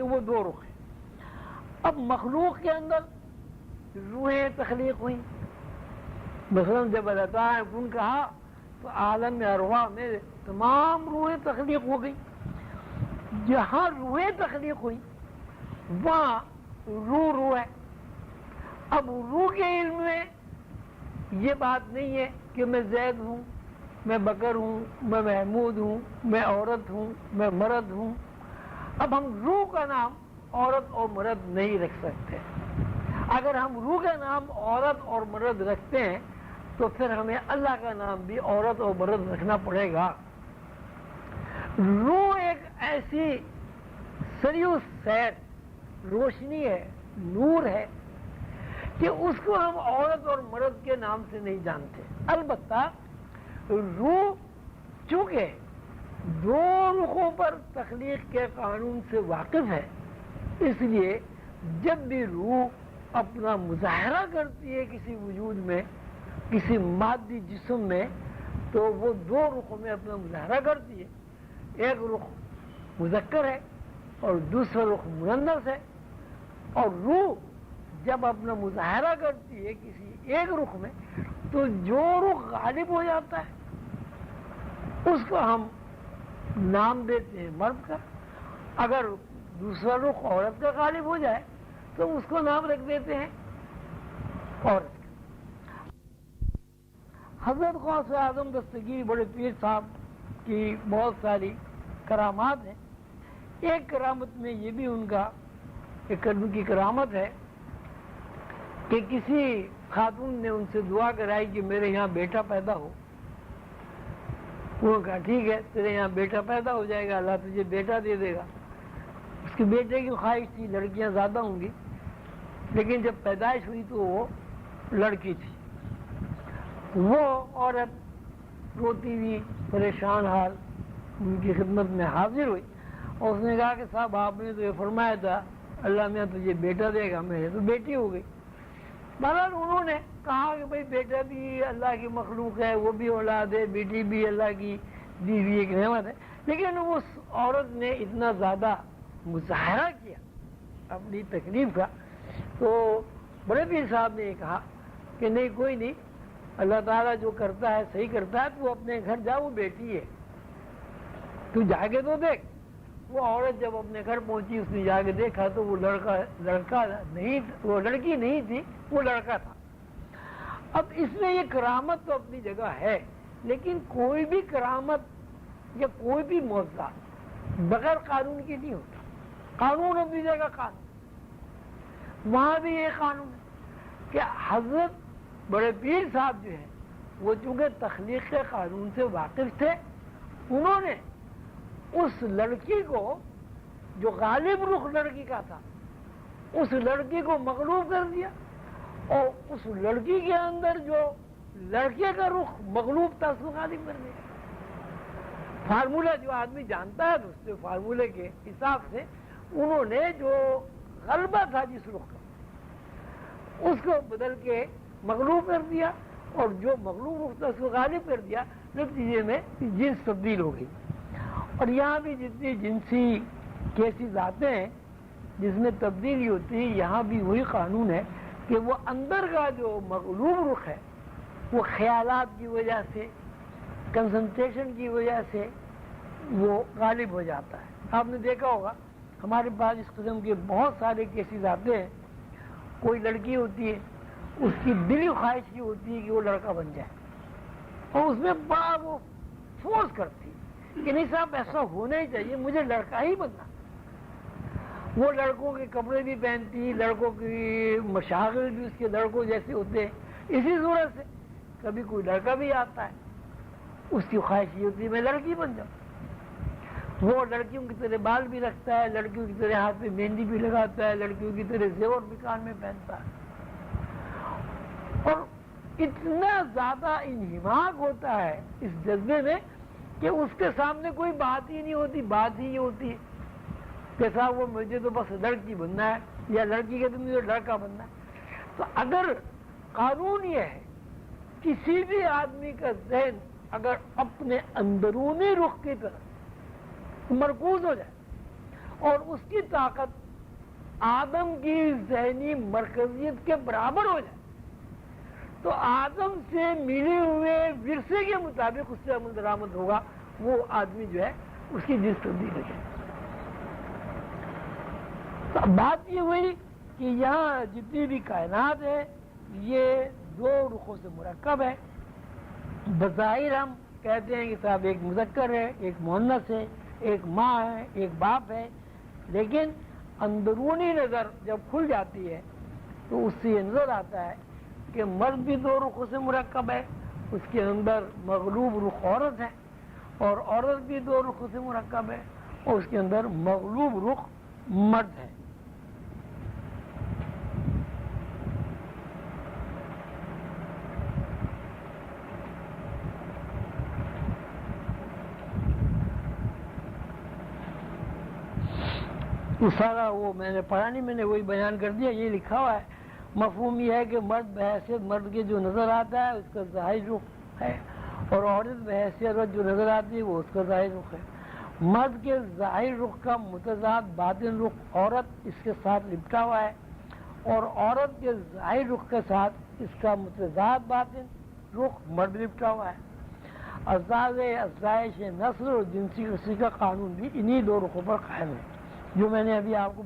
कि वो दो रुख है। अब मखलूक के अंदर रूहें तखलीक हुई। मसलन जब अल्लाह ताला ने कुन कहा तो आलम अरवा में तमाम रूहें तखलीक हो गई। जहाँ रूहें तखलीक हुई, वहाँ रू रू है। अब रू के इल्म में ये बात नहीं है कि मैं जैद हूँ, मैं बकर हूँ, मैं महमूद हूँ, मैं औरत हूँ, मैं मर्द हूँ। अब हम रूह का नाम औरत और मर्द नहीं रख सकते। अगर हम रूह का नाम औरत और मर्द रखते हैं तो फिर हमें अल्लाह का नाम भी औरत और मर्द रखना पड़ेगा। रूह एक ऐसी सरयू सैर, रोशनी है, नूर है कि उसको हम औरत और मर्द के नाम से नहीं जानते। अलबत्ता रूह चूँकि दो रुखों पर तखलीक के कानून से वाकिफ है। इसलिए जब भी रूह अपना मुजाहरा करती है किसी वजूद में, किसी मादी जिसम में तो वो दो रुखों में अपना मुजाहरा करती है। एक रुख मुजक्कर है और दूसरा रुख मुनस है। और रूह जब अपना मुजाहरा करती है किसी एक रुख में तो जो रुख गालिब हो जाता है, उसको हम नाम देते हैं, मर्द का। अगर दूसरा रुख औरत का गालिब हो जाए तो उसको नाम रख देते हैं औरत हज़रत ख्वास आज़म दस्तगीर बड़े पीर साहब की बहुत सारी करामात हैं। एक करामत में ये भी उनका, एक की करामत है कि किसी खातून ने उनसे दुआ कराई कि मेरे यहाँ बेटा पैदा हो। वो कहा, ठीक है, तेरे यहाँ बेटा पैदा हो जाएगा, अल्लाह तुझे बेटा दे देगा। उसके बेटे की ख्वाहिश थी, लड़कियाँ ज़्यादा होंगी, लेकिन जब पैदाइश हुई तो वो लड़की थी। वो औरत रोती हुई, परेशान हाल, उनकी खिदमत में हाजिर हुई और उसने कहा कि साहब, आपने तो ये फरमाया था, अल्लाह मियाँ तुझे बेटा देगा, मेरे तो बेटी हो गई। बहरहाल उन्होंने कहा कि भाई बेटा भी अल्लाह की मखलूक है, वो भी औलाद है, बेटी भी अल्लाह की दी एक रहमत है। लेकिन उस औरत ने इतना ज़्यादा मुजाहरा किया अपनी तकलीफ़ का तो बड़े पीर साहब ने कहा कि नहीं, कोई नहीं, अल्लाह ताला जो करता है, सही करता है, तू अपने घर जा वो बेटी है। तू जाके तो देख। वो औरत जब अपने घर पहुँची, उसने जाके देखा तो वो लड़का लड़का नहीं वो लड़की नहीं थी, वो लड़का था। अब इसमें ये करामत तो अपनी जगह है, लेकिन कोई भी करामत या कोई भी मुआवजा बगैर कानून की नहीं होता। कानून अपनी जगह कानून। वहाँ भी ये कानून है कि हज़रत बड़े पीर साहब जो है, वो चूँकि तखलीक कानून से वाकिफ थे, उन्होंने उस लड़की को, जो गालिब रुख लड़की का था, उस लड़की को मकलूब कर दिया और उस लड़की के अंदर जो लड़के का रुख मकलूब था, उसको गालिब कर दिया। फार्मूला जो आदमी जानता है, उसके फार्मूले के हिसाब से उन्होंने जो गलबा था जिस रुख का, उसको बदल के मकलूब कर दिया और जो मकलूब रुख था, उसको गालिब कर दिया। नतीजे में जिन्स तब्दील हो गई। और यहाँ भी जितनी जिनसी केसेस आते हैं, जिसमें तब्दीली होती है, यहाँ भी वही कानून है कि वो अंदर का जो मकलूब रुख है, वो ख्यालात की वजह से कंसंट्रेशन की वजह से वो गालिब हो जाता है। आपने देखा होगा, हमारे पास इस किस्म के बहुत सारे केसेस आते हैं। कोई लड़की होती है, उसकी दिली ख्वाहिश की होती है कि वो लड़का बन जाए। और उसमें बड़ा वो फोर्स करती है। कि नहीं साहब, ऐसा होना ही चाहिए, मुझे लड़का ही बनना। वो लड़कों के कपड़े भी पहनती, लड़कों की मशागल भी उसके लड़कों जैसे होते हैं, इसी सूरत से। कभी कोई लड़का भी आता है, उसकी ख्वाहिश ये होती है, मैं लड़की बन जाऊँ। वो लड़कियों की तरह बाल भी रखता है, लड़कियों की तरह हाथ में मेहंदी भी लगाता है, लड़कियों की तरह जेवर भी कान में पहनता है। और इतना ज़्यादा इन्हिमाक होता है इस जज्बे में कि उसके सामने कोई बात ही नहीं होती, बात ही होती। है कि साहब वो मुझे तो बस लड़की बनना है, या लड़की के तो मुझे लड़का बनना है। तो अगर कानून ये है किसी भी आदमी का जहन अगर अपने अंदरूनी रुख की तरफ़ मरकूज हो जाए, और उसकी ताकत आदम की जहनी मरकजियत के बराबर हो जाए तो आदम से मिले हुए विरसे के मुताबिक उससे अमल दरामद होगा, वो आदमी जो है, उसकी जिस तब्दील हो तो बात ये हुई कि यहाँ जितनी भी कायनात है, ये दो रुखों से मुरक्कब है। बज़ाहिर हम कहते हैं कि साहब एक मुजक्कर है, एक मोहनस है, एक माँ है, एक बाप है। लेकिन अंदरूनी नज़र जब खुल जाती है तो उससे ये नज़र आता है कि मर्द भी दो रुखों से मुरक्कब है, उसके अंदर मगलूब रुख औरत है, और औरत भी दो रुखों से मुरक्कब है, और उसके अंदर मगलूब रुख मर्द है। तो सारा वो मैंने पढ़ा नहीं, मैंने वही बयान कर दिया, ये लिखा हुआ है। मफहूम ये है कि मर्द बहसीत मर्द के जो नज़र आता है, उसका ज़ाहिर रुख है। और औरत बहसीत और जो नज़र आती है, वो उसका ज़ाहिर रुख है। मर्द के ज़ाहिर रुख का मुतजाद बातिन रुख औरत इसके साथ लिपटा हुआ है। और औरत के ज़ाहिर रुख के साथ इसका मुतजाद बातिन रुख मर्द लिपटा हुआ है। अजाज अजाइश नस्ल और जिनसी रसी का कानून भी इन्हीं दो रुखों पर कायम है। जो मैंने अभी आपको